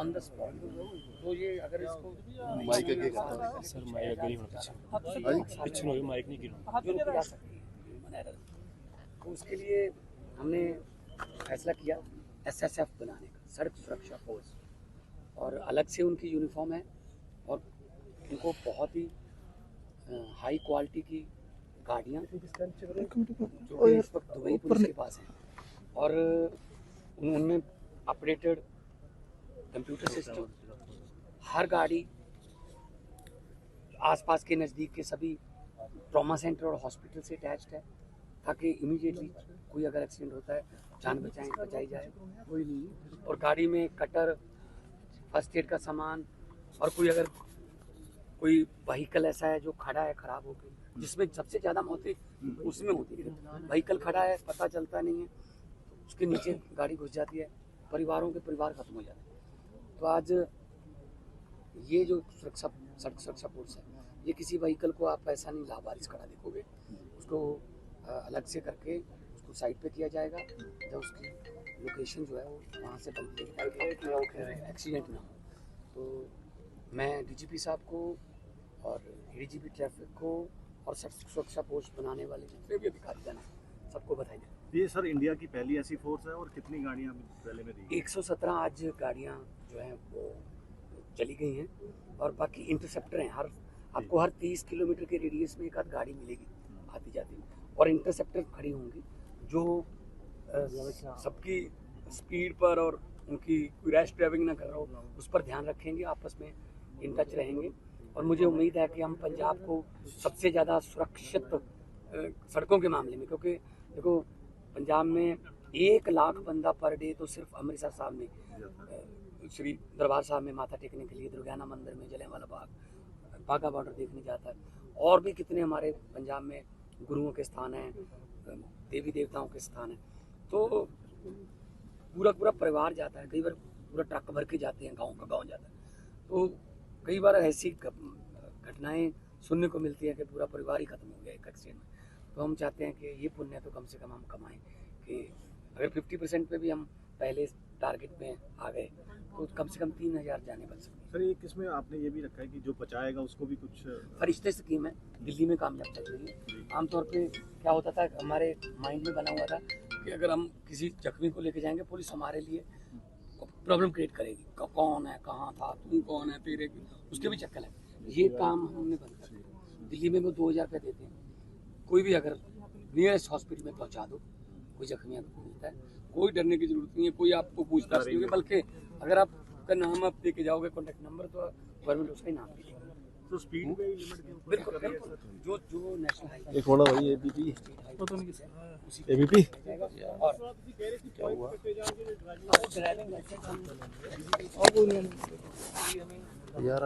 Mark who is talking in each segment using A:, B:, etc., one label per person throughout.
A: On the spot तो ये अगर इसको
B: माइक करता सर माइक होना पीछे हाँ, तो हाँ।
A: पीछे माइक नहीं गिरा। हाँ, तो तो उसके लिए हमने फैसला किया एसएसएफ बनाने का सड़क सुरक्षा फोर्स और अलग से उनकी यूनिफॉर्म है और उनको बहुत ही हाई क्वालिटी की गाड़ियाँ जो इस वक्त दुबई पुलिस के पास हैं। और उनमें अपडेटेड कंप्यूटर सिस्टम हर गाड़ी आसपास के नज़दीक के सभी ट्रॉमा सेंटर और हॉस्पिटल से अटैच्ड है ताकि इमीडिएटली कोई अगर एक्सीडेंट होता है जान बचाएँ बचाई जाए। कोई नहीं। और गाड़ी में कटर फ़र्स्ट एड का सामान और कोई अगर कोई वहीकल ऐसा है जो खड़ा है खराब हो गई जिसमें सबसे ज़्यादा मौतें उसमें होती है। वहीकल खड़ा है पता चलता नहीं है उसके नीचे गाड़ी घुस जाती है परिवारों के परिवार खत्म हो जाते हैं। तो आज ये जो सुरक्षा सड़क सुरक्षा फोर्स है ये किसी व्हीकल को आप ऐसा नहीं लावारिस खड़ा देखोगे। उसको अलग से करके उसको साइड पे किया जाएगा। जब उसकी लोकेशन जो है वो वहाँ से एक्सीडेंट ना हो। तो मैं डीजीपी साहब को और एडीजीपी ट्रैफ़िक को और सड़क सुरक्षा फोर्स बनाने वाले जितने भी अधिकारी जन हैं सबको बधाई देता
C: ये सर इंडिया की पहली ऐसी फोर्स है और कितनी गाड़ियाँ पहले में दी
A: हूँ? 117 आज गाड़ियाँ जो हैं वो चली गई हैं और बाकी इंटरसेप्टर हैं। हर आपको हर 30 किलोमीटर के रेडियस में एक आध गाड़ी मिलेगी आती जाती। और इंटरसेप्टर खड़ी होंगी जो सबकी स्पीड पर और उनकी कोई रैश ड्राइविंग ना कर रहा हो उस पर ध्यान रखेंगे आपस में इन टच रहेंगे। और मुझे उम्मीद है कि हम पंजाब को सबसे ज़्यादा सुरक्षित सड़कों के मामले में क्योंकि देखो पंजाब में एक लाख बंदा पर डे तो सिर्फ़ अमृतसर साहब में श्री दरबार साहब में माथा टेकने के लिए दुर्गाना मंदिर में, जलियांवाला बाग बाघा बॉर्डर देखने जाता है। और भी कितने हमारे पंजाब में गुरुओं के स्थान हैं देवी देवताओं के स्थान हैं। तो पूरा पूरा परिवार जाता है, कई बार पूरा ट्रक भर के जाते हैं, गाँव का गाँव जाता है। तो कई बार ऐसी घटनाएँ सुनने को मिलती है कि पूरा परिवार ही खत्म हो गया एक एक्सीडेंट में। तो हम चाहते हैं कि ये पुण्य तो कम से कम हम कमाएँ कि अगर 50 परसेंट पे भी हम पहले टारगेट में आ गए तो कम से कम तीन हज़ार जाने बच सकती
C: सर ये किसमें आपने ये भी रखा है कि जो बचाएगा उसको भी कुछ
A: फरिश्ते स्कीम है दिल्ली में कामयाब चल रही है। आमतौर पे क्या होता था हमारे माइंड में बना हुआ था कि अगर हम किसी जख्मी को लेके जाएँगे पुलिस हमारे लिए प्रॉब्लम क्रिएट करेगी। कौन है कहाँ था तू कौन है तेरे उसके भी चक्कर है। ये काम हमने बंद कर दिया। दिल्ली में वो दो हज़ार रुपये देते हैं। कोई भी अगर नियरेस्ट हॉस्पिटल में पहुँचा दो कोई जख्मी आपको मिलता है कोई डरने की ज़रूरत नहीं है कोई आपको पूछताछ नहीं होगी बल्कि अगर आपका नाम आप दे के जाओगे कॉन्टैक्ट नंबर तो गवर्नमेंट उसका ही नाम भी देगी
C: तो स्पीड
A: बिल्कुल बिल्कुल। जो जो नेशनल हाईवे
B: एक होना भाई एबीपी
A: पता नहीं
B: एबीपी
A: और क्या हुआ? ड्राइविंग लाइसेंस हम और
C: यार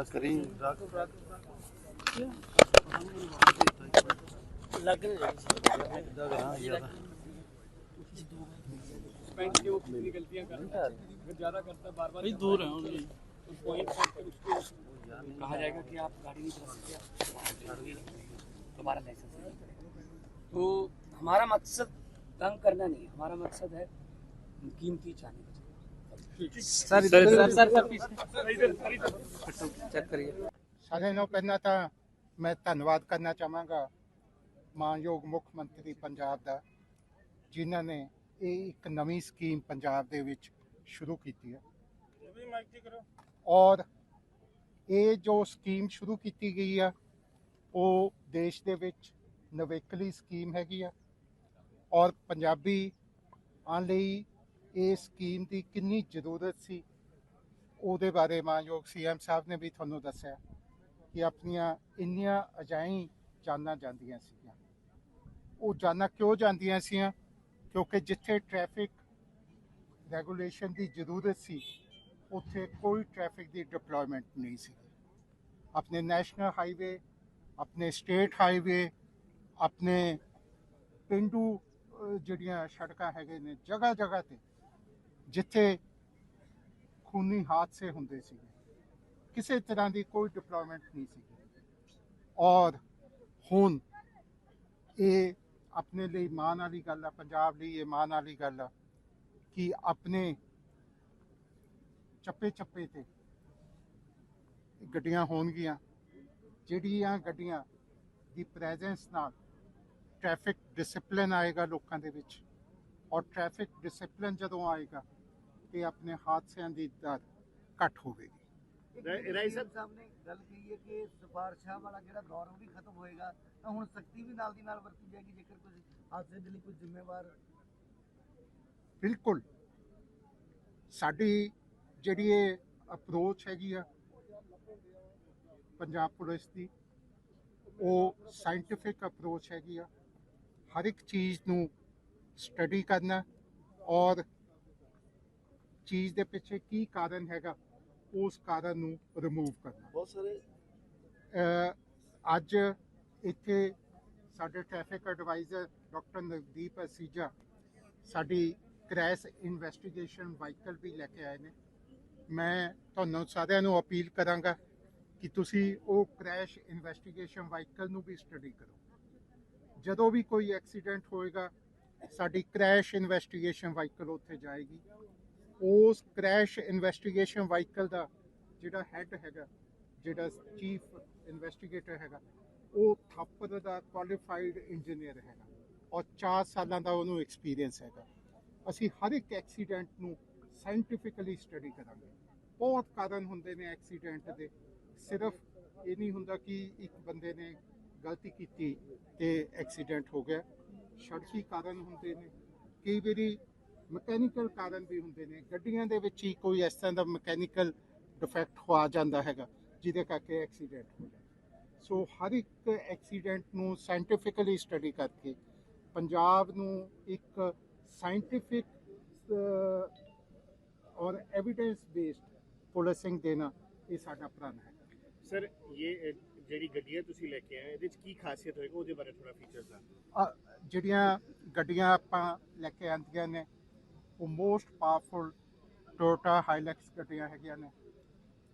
A: लग पेंट के वो कितनी गलतियां करता है अगर ज्यादा करता है बार बार दूर है तो पॉइंट उसको कहा जाएगा कि आप गाड़ी नहीं चला सकते आप दोबारा लाइसेंस नहीं करेगा तो हमारा मकसद तंग करना नहीं है हमारा मकसद है कीमती जाने बचाना सर सर सर चेक करिए
D: ਸਾਰਿਆਂ ਨਾਲੋਂ ਪਹਿਲਾਂ ਤਾਂ ਮੈਂ ਧੰਨਵਾਦ ਕਰਨਾ ਚਾਹਾਂਗਾ ਮਾਨਯੋਗ ਮੁੱਖ ਮੰਤਰੀ ਪੰਜਾਬ ਦਾ ਜਿਨ੍ਹਾਂ ਨੇ ਇਹ ਇੱਕ ਨਵੀਂ ਸਕੀਮ ਪੰਜਾਬ ਦੇ ਵਿੱਚ ਸ਼ੁਰੂ ਕੀਤੀ ਹੈ। ਔਰ ਇਹ ਜੋ ਸਕੀਮ ਸ਼ੁਰੂ ਕੀਤੀ ਗਈ ਆ ਉਹ ਦੇਸ਼ ਦੇ ਵਿੱਚ ਨਵੇਕਲੀ ਸਕੀਮ ਹੈਗੀ ਆ। ਔਰ ਪੰਜਾਬੀ ਆਉਣ ਲਈ ਇਹ ਸਕੀਮ ਦੀ ਕਿੰਨੀ ਜ਼ਰੂਰਤ ਸੀ ਉਹਦੇ ਬਾਰੇ ਮਾਨਯੋਗ ਸੀਐਮ ਸਾਹਿਬ ਨੇ ਵੀ ਤੁਹਾਨੂੰ ਦੱਸਿਆ ਕਿ ਆਪਣੀਆਂ ਇੰਨੀਆਂ ਅਜਾਈ ਜਾਨਾਂ ਜਾਂਦੀਆਂ ਸੀਗੀਆਂ ਉਹ ਜਾਨਾਂ ਕਿਉਂ ਜਾਂਦੀਆਂ ਸੀ ਕਿਉਂਕਿ ਜਿੱਥੇ ਟ੍ਰੈਫਿਕ ਰੈਗੂਲੇਸ਼ਨ ਦੀ ਜ਼ਰੂਰਤ ਸੀ, ਉੱਥੇ ਕੋਈ ਟ੍ਰੈਫਿਕ ਦੀ ਡਿਪਲੋਇਮੈਂਟ ਨਹੀਂ ਸੀ। ਆਪਣੇ ਨੈਸ਼ਨਲ ਹਾਈਵੇ ਆਪਣੇ ਸਟੇਟ ਹਾਈਵੇ ਆਪਣੇ ਪਿੰਡੂ ਜਿਹੜੀਆਂ ਸੜਕਾਂ ਹੈਗੇ ਨੇ ਜਗ੍ਹਾ ਜਗ੍ਹਾ ਤੇ, ਜਿੱਥੇ ਖੂਨੀ ਹਾਦਸੇ ਹੁੰਦੇ ਸੀਗੇ, ਕਿਸੇ ਤਰ੍ਹਾਂ ਦੀ ਕੋਈ ਡਿਪਲੋਇਮੈਂਟ ਨਹੀਂ ਸੀ ਔਰ ਹੁਣ ਇਹ ਆਪਣੇ ਲਈ ਮਾਣ ਵਾਲੀ ਗੱਲ ਆ ਪੰਜਾਬ ਲਈ ਇਹ ਮਾਣ ਵਾਲੀ ਗੱਲ ਆ ਕਿ ਆਪਣੇ ਚੱਪੇ ਚੱਪੇ ਤੇ ਗੱਡੀਆਂ ਹੋਣਗੀਆਂ ਜਿਹੜੀਆਂ ਗੱਡੀਆਂ ਦੀ ਪ੍ਰੈਜ਼ੈਂਸ ਨਾਲ ਟ੍ਰੈਫਿਕ ਡਿਸਪਲਿਨ ਆਏਗਾ ਲੋਕਾਂ ਦੇ ਵਿੱਚ ਔਰ ਟ੍ਰੈਫਿਕ ਡਿਸਪਲਿਨ ਜਦੋਂ ਆਏਗਾ ਤੇ ਆਪਣੇ ਹਾਦਸਿਆਂ ਦੀ ਦਰ ਘੱਟ ਹੋਵੇਗੀ।
C: ਰਾਏ ਸਾਹਿਬ-
E: ਨੇ ਗੱਲ ਕਹੀਏ ਕਿ ਸਿਫਾਰਸ਼ਾਂ ਵਾਲਾ ਜਿਹੜਾ ਦੌਰ ਉਹ ਵੀ ਖਤਮ ਹੋਏਗਾ, ਤਾਂ ਹੁਣ ਸਖਤੀ ਵੀ ਨਾਲ ਦੀ ਨਾਲ ਵਰਤੀ ਜਾਏਗੀ, ਜੇਕਰ ਕੋਈ ਹਾਦਸੇ ਦੇ ਲਈ ਕੋਈ ਜ਼ਿੰਮੇਵਾਰ
D: ਬਿਲਕੁਲ। ਸਾਡੀ ਜਿਹੜੀ ਇਹ ਅਪਰੋਚ ਹੈਗੀ ਆ, ਪੰਜਾਬ ਪੁਲਿਸ ਦੀ, ਉਹ ਸਾਇੰਟੀਫਿਕ ਅਪਰੋਚ ਹੈਗੀ ਆ। ਹਰ ਇੱਕ ਚੀਜ਼ ਨੂੰ ਸਟੱਡੀ ਕਰਨਾ ਔਰ ਚੀਜ਼ ਦੇ ਪਿੱਛੇ ਕੀ ਕਾਰਨ ਹੈਗਾ ਉਸ ਕਾਰਨ ਨੂੰ ਰਿਮੂਵ ਕਰਨਾ।
C: ਬਹੁਤ ਸਾਰੇ
D: ਅੱਜ ਇੱਥੇ ਸਾਡੇ traffic adviser doctor Navdeep Asija ਸਾਡੀ ਕ੍ਰੈਸ਼ ਇਨਵੈਸਟੀਗੇਸ਼ਨ ਵਾਹੀਕਲ ਵੀ ਲੈ ਕੇ ਆਏ ਨੇ। ਮੈਂ ਤੁਹਾਨੂੰ ਸਾਰਿਆਂ ਨੂੰ ਅਪੀਲ ਕਰਾਂਗਾ ਕਿ ਤੁਸੀਂ ਉਹ ਕ੍ਰੈਸ਼ ਇਨਵੈਸਟੀਗੇਸ਼ਨ ਵਾਹੀਕਲ ਨੂੰ ਵੀ ਸਟੱਡੀ ਕਰੋ। ਜਦੋਂ ਵੀ ਕੋਈ ਐਕਸੀਡੈਂਟ ਹੋਏਗਾ ਸਾਡੀ ਕ੍ਰੈਸ਼ ਇਨਵੈਸਟੀਗੇਸ਼ਨ ਵਾਹੀਕਲ ਉੱਥੇ ਜਾਏਗੀ। ਉਸ ਕ੍ਰੈਸ਼ ਇਨਵੈਸਟੀਗੇਸ਼ਨ ਵਾਹੀਕਲ ਦਾ ਜਿਹੜਾ ਹੈੱਡ ਹੈਗਾ, ਜਿਹੜਾ ਚੀਫ ਇਨਵੈਸਟੀਗੇਟਰ ਹੈਗਾ, ਉਹ ਥਾਪਰ ਦਾ ਕੁਆਲੀਫਾਈਡ ਇੰਜੀਨੀਅਰ ਹੈਗਾ ਔਰ 4 ਸਾਲਾਂ ਦਾ ਉਹਨੂੰ ਐਕਸਪੀਰੀਅੰਸ ਹੈਗਾ। ਅਸੀਂ ਹਰ ਇੱਕ ਐਕਸੀਡੈਂਟ ਨੂੰ ਸਾਇੰਟੀਫਿਕਲੀ ਸਟੱਡੀ ਕਰਾਂਗੇ। ਬਹੁਤ ਕਾਰਨ ਹੁੰਦੇ ਨੇ ਐਕਸੀਡੈਂਟ ਦੇ। ਸਿਰਫ ਇਹ ਨਹੀਂ ਹੁੰਦਾ ਕਿ ਇੱਕ ਬੰਦੇ ਨੇ ਗਲਤੀ ਕੀਤੀ ਤੇ ਐਕਸੀਡੈਂਟ ਹੋ ਗਿਆ। ਸੜਕੀ ਕਾਰਨ ਹੁੰਦੇ ਨੇ। ਕਈ ਵਾਰੀ ਮਕੈਨੀਕਲ ਕਾਰਨ ਵੀ ਹੁੰਦੇ ਨੇ। ਗੱਡੀਆਂ ਦੇ ਵਿੱਚ ਹੀ ਕੋਈ ਇਸ ਤਰ੍ਹਾਂ ਦਾ ਮਕੈਨੀਕਲ ਡਿਫੈਕਟ ਹੋ ਆ ਜਾਂਦਾ ਹੈਗਾ ਜਿਹਦੇ ਕਰਕੇ ਐਕਸੀਡੈਂਟ ਹੋ ਜਾਂਦਾ। ਸੋ ਹਰ ਇੱਕ ਐਕਸੀਡੈਂਟ ਨੂੰ ਸਾਇੰਟੀਫਿਕਲੀ ਸਟੱਡੀ ਕਰਕੇ ਪੰਜਾਬ ਨੂੰ ਇੱਕ ਸਾਇੰਟੀਫਿਕ ਔਰ ਐਵੀਡੈਂਸ ਬੇਸਡ ਪੁਲਿਸਿੰਗ ਦੇਣਾ ਇਹ ਸਾਡਾ ਪ੍ਰਣ ਹੈ।
C: ਸਰ ਇਹ ਜਿਹੜੀ ਗੱਡੀਆਂ ਤੁਸੀਂ ਲੈ ਕੇ ਆਏ ਇਹਦੇ ਚ ਕੀ ਖਾਸੀਅਤ ਹੋਏਗਾ? ਉਹਦੇ ਬਾਰੇ ਥੋੜਾ ਫੀਚਰਸ ਦਾ
D: ਜਿਹੜੀਆਂ ਗੱਡੀਆਂ ਆਪਾਂ ਲੈ ਕੇ ਆਂਦੀਆਂ ਨੇ ਉਹ ਮੋਸਟ ਪਾਵਰਫੁਲ ਟੋਟਾ ਹਾਈਲੈਕਸ ਗੱਡੀਆਂ ਹੈਗੀਆਂ ਨੇ।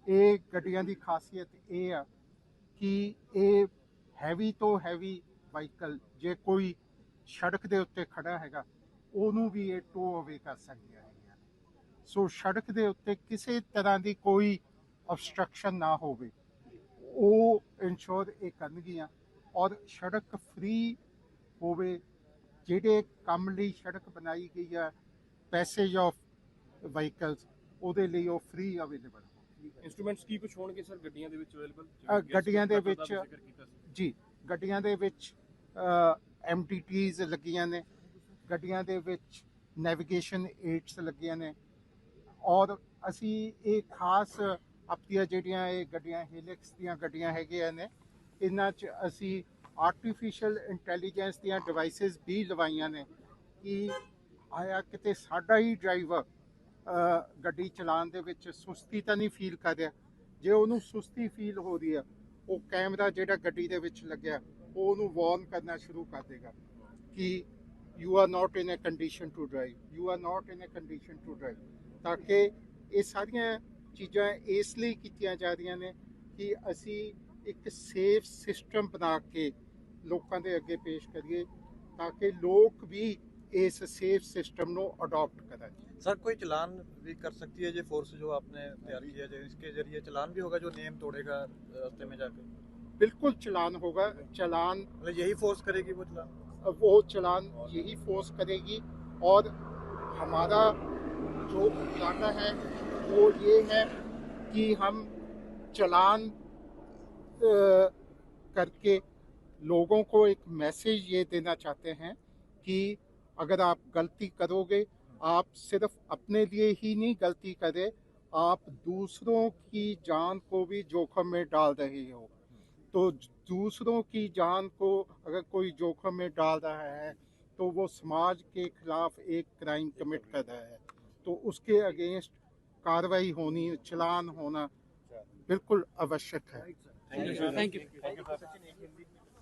D: ਇਹ ਗੱਡੀਆਂ ਦੀ ਖਾਸੀਅਤ ਇਹ ਆ ਕਿ ਇਹ ਹੈਵੀ ਤੋਂ ਹੈਵੀ ਵਾਹੀਕਲ ਜੇ ਕੋਈ ਸੜਕ ਦੇ ਉੱਤੇ ਖੜਾ ਹੈਗਾ, ਉਹਨੂੰ ਵੀ ਇਹ ਟੋ ਅਵੇ ਕਰ ਸਕਦੀਆਂ ਹੈਗੀਆਂ ਸੋ ਸੜਕ ਦੇ ਉੱਤੇ ਕਿਸੇ ਤਰ੍ਹਾਂ ਦੀ ਕੋਈ ਅਬਸਟਰਕਸ਼ਨ ਨਾ ਹੋਵੇ। ਉਹ ਇਨਸ਼ੋਰ ਇਹ ਕਰਨਗੀਆਂ ਔਰ ਸੜਕ ਫ੍ਰੀ ਹੋਵੇ, ਜਿਹੜੇ ਕੰਮ ਲਈ ਸੜਕ ਬਣਾਈ ਗਈ ਆ ਪੈਸੇਜ ਆਫ ਵਹੀਕਲਸ ਉਹਦੇ ਲਈ ਉਹ ਫ੍ਰੀ ਅਵੇਲੇਬਲ ਹੋ
B: ਇੰਸਟਰੂਮੈਂਟਸ ਕੀ ਕੁਝ ਹੋਣਗੇ ਸਰ? ਗੱਡੀਆਂ ਦੇ ਵਿੱਚ ਅਵੇਲੇਬਲ
D: ਗੱਡੀਆਂ ਦੇ ਵਿੱਚ- ਜੀ ਗੱਡੀਆਂ ਦੇ ਵਿੱਚ ਐਮਟੀਟੀਜ਼ ਲੱਗੀਆਂ ਨੇ। ਗੱਡੀਆਂ ਦੇ ਵਿੱਚ ਨੈਵੀਗੇਸ਼ਨ ਏਡਸ ਲੱਗੀਆਂ ਨੇ। ਔਰ ਅਸੀਂ ਇਹ ਖਾਸ ਆਪਣੀਆਂ ਜਿਹੜੀਆਂ ਇਹ ਗੱਡੀਆਂ ਹੀਲਿਕਸ ਦੀਆਂ ਗੱਡੀਆਂ ਹੈਗੀਆਂ ਨੇ ਇਹਨਾਂ 'ਚ ਅਸੀਂ ਆਰਟੀਫੀਸ਼ੀਅਲ ਇੰਟੈਲੀਜੈਂਸ ਦੀਆਂ ਡਿਵਾਈਸਸ ਵੀ ਲਵਾਈਆਂ ਨੇ ਕਿ ਆਇਆ ਕਿਤੇ ਸਾਡਾ ਹੀ ਡਰਾਈਵਰ ਗੱਡੀ ਚਲਾਉਣ ਦੇ ਵਿੱਚ ਸੁਸਤੀ ਤਾਂ ਨਹੀਂ ਫੀਲ ਕਰ ਰਿਹਾ। ਜੇ ਉਹਨੂੰ ਸੁਸਤੀ ਫੀਲ ਹੋ ਰਹੀ ਆ ਉਹ ਕੈਮਰਾ ਜਿਹੜਾ ਗੱਡੀ ਦੇ ਵਿੱਚ ਲੱਗਿਆ, ਉਹ ਉਹਨੂੰ ਵਾਰਨ ਕਰਨਾ ਸ਼ੁਰੂ ਕਰ ਦੇਗਾ ਕਿ you are not in a condition to drive you are not in a condition to drive ਤਾਂ ਕਿ ਇਹ ਸਾਰੀਆਂ ਚੀਜ਼ਾਂ ਇਸ ਲਈ ਕੀਤੀਆਂ ਜਾ ਰਹੀਆਂ ਨੇ ਕਿ ਅਸੀਂ ਇੱਕ ਸੇਫ ਸਿਸਟਮ ਬਣਾ ਕੇ ਲੋਕਾਂ ਦੇ ਅੱਗੇ ਪੇਸ਼ ਕਰੀਏ, ਤਾਂ ਕਿ ਲੋਕ ਵੀ ਇਸ ਸੇਫ सिस्टम ਨੂੰ अडॉप्ट करें
F: सर कोई चलान भी कर सकती है ये फोर्स जो आपने तैयार किया है इसके जरिए चलान भी होगा जो नियम तोड़ेगा रास्ते में जाकर
D: बिल्कुल चलान होगा चलान
F: मतलब यही फोर्स करेगी वो चलान
D: वो चलान यही फोर्स करेगी और हमारा जो इरादा है वो ये है कि हम चलान अ, करके लोगों को एक मैसेज ये देना चाहते हैं कि अगर आप गलती करोगे आप सिर्फ़ अपने लिए ही नहीं गलती करें आप दूसरों की जान को भी जोखिम में डाल रहे हो। तो दूसरों की जान को अगर कोई जोखिम में डाल रहा है तो वो समाज के खिलाफ एक क्राइम कमिट कर रहा है। तो उसके अगेंस्ट कार्रवाई होनी चलान होना बिल्कुल आवश्यक है।
B: Thank you